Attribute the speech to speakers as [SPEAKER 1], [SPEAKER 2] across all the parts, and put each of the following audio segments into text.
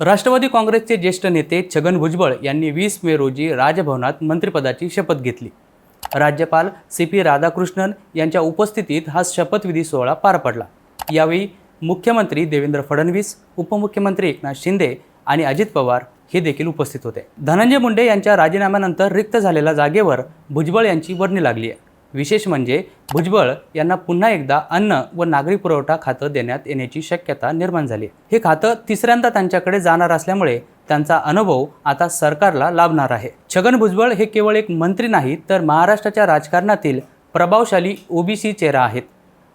[SPEAKER 1] राष्ट्रवादी काँग्रेसचे ज्येष्ठ नेते छगन भुजबळ यांनी वीस मे रोजी राजभवनात मंत्रिपदाची शपथ घेतली. राज्यपाल सी पी राधाकृष्णन यांच्या उपस्थितीत हा शपथविधी सोहळा पार पडला. यावेळी मुख्यमंत्री देवेंद्र फडणवीस उपमुख्यमंत्री एकनाथ शिंदे आणि अजित पवार हे देखील उपस्थित होते. धनंजय मुंडे यांच्या राजीनाम्यानंतर रिक्त झालेल्या जागेवर भुजबळ यांची वर्णी लागली आहे विशेष म्हणजे भुजबळ यांना पुन्हा एकदा अन्न व नागरी पुरवठा खातं देण्यात येण्याची शक्यता निर्माण झाली. हे खातं तिसऱ्यांदा त्यांच्याकडे जाणार असल्यामुळे त्यांचा अनुभव आता सरकारला लाभणार आहे. छगन भुजबळ हे केवळ एक मंत्री नाहीत तर महाराष्ट्राच्या राजकारणातील प्रभावशाली ओबीसी चेहरा आहेत.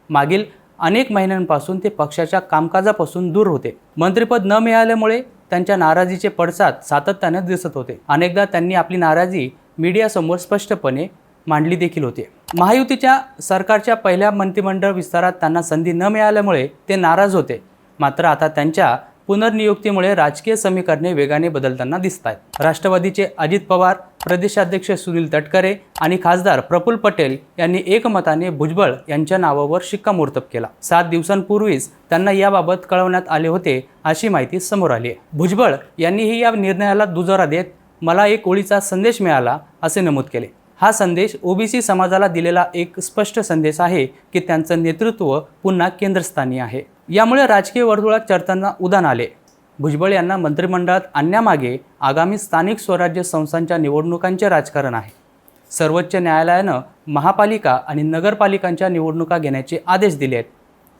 [SPEAKER 1] मागील अनेक महिन्यांपासून ते पक्षाच्या कामकाजापासून दूर होते. मंत्रिपद न मिळाल्यामुळे त्यांच्या नाराजीचे पडसाद सातत्याने दिसत होते. अनेकदा त्यांनी आपली नाराजी मीडियासमोर स्पष्टपणे मांडली देखील होती. महायुतीच्या सरकारच्या पहिल्या मंत्रिमंडळ विस्तारात त्यांना संधी न मिळाल्यामुळे ते नाराज होते. मात्र आता त्यांच्या पुनर्नियुक्तीमुळे राजकीय समीकरणे वेगाने बदलताना दिसत आहेत राष्ट्रवादीचे अजित पवार प्रदेशाध्यक्ष सुनील तटकरे आणि खासदार प्रफुल्ल पटेल यांनी एकमताने भुजबळ यांच्या नावावर शिक्कामोर्तब केला. सात दिवसांपूर्वीच त्यांना याबाबत कळवण्यात आले होते अशी माहिती समोर आली आहे. भुजबळ यांनीही या निर्णयाला दुजोरा देत मला एक ओळीचा संदेश मिळाला असे नमूद केले. हा संदेश ओबीसी समाजाला दिलेला एक स्पष्ट संदेश आहे की त्यांचं नेतृत्व पुन्हा केंद्रस्थानी आहे. यामुळे राजकीय वर्तुळात चर्चांना उदान आले. भुजबळ यांना मंत्रिमंडळात आणण्यामागे आगामी स्थानिक स्वराज्य संस्थांच्या निवडणुकांचे राजकारण आहे. सर्वोच्च न्यायालयानं महापालिका आणि नगरपालिकांच्या निवडणुका घेण्याचे आदेश दिले आहेत.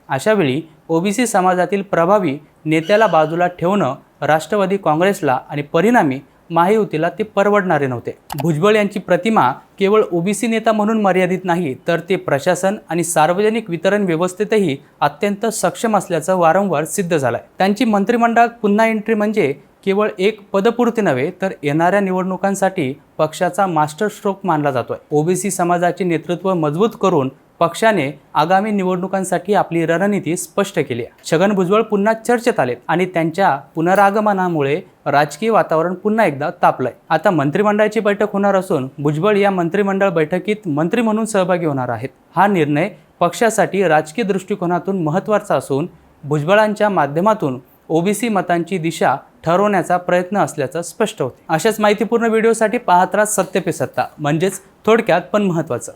[SPEAKER 1] अशावेळी ओबीसी समाजातील प्रभावी नेत्याला बाजूला ठेवणं राष्ट्रवादी काँग्रेसला आणि परिणामी महायुतीला ते परवडणारे नव्हते. भुजबळ यांची प्रतिमा केवळ ओबीसी नेता म्हणून मर्यादित नाही तर ते प्रशासन आणि सार्वजनिक वितरण व्यवस्थेतही अत्यंत सक्षम असल्याचं वारंवार सिद्ध झालंय. त्यांची मंत्रिमंडळात पुन्हा एंट्री म्हणजे केवळ एक पदपूर्ती नव्हे तर येणाऱ्या निवडणुकांसाठी पक्षाचा मास्टर स्ट्रोक मानला जातोय. ओबीसी समाजाचे नेतृत्व मजबूत करून पक्षाने आगामी निवडणुकांसाठी आपली रणनीती स्पष्ट केली आहे. छगन भुजबळ पुन्हा चर्चेत आलेत आणि त्यांच्या पुनरागमनामुळे राजकीय वातावरण पुन्हा एकदा तापलंय. आता मंत्रिमंडळाची बैठक होणार असून भुजबळ या मंत्रिमंडळ बैठकीत मंत्री म्हणून सहभागी होणार आहेत. हा निर्णय पक्षासाठी राजकीय दृष्टिकोनातून महत्त्वाचा असून भुजबळांच्या माध्यमातून ओबीसी मतांची दिशा ठरवण्याचा प्रयत्न असल्याचं स्पष्ट होते. अशाच माहितीपूर्ण व्हिडिओसाठी पाहत राहा सत्य पे सत्ता. म्हणजेच थोडक्यात पण महत्त्वाचं.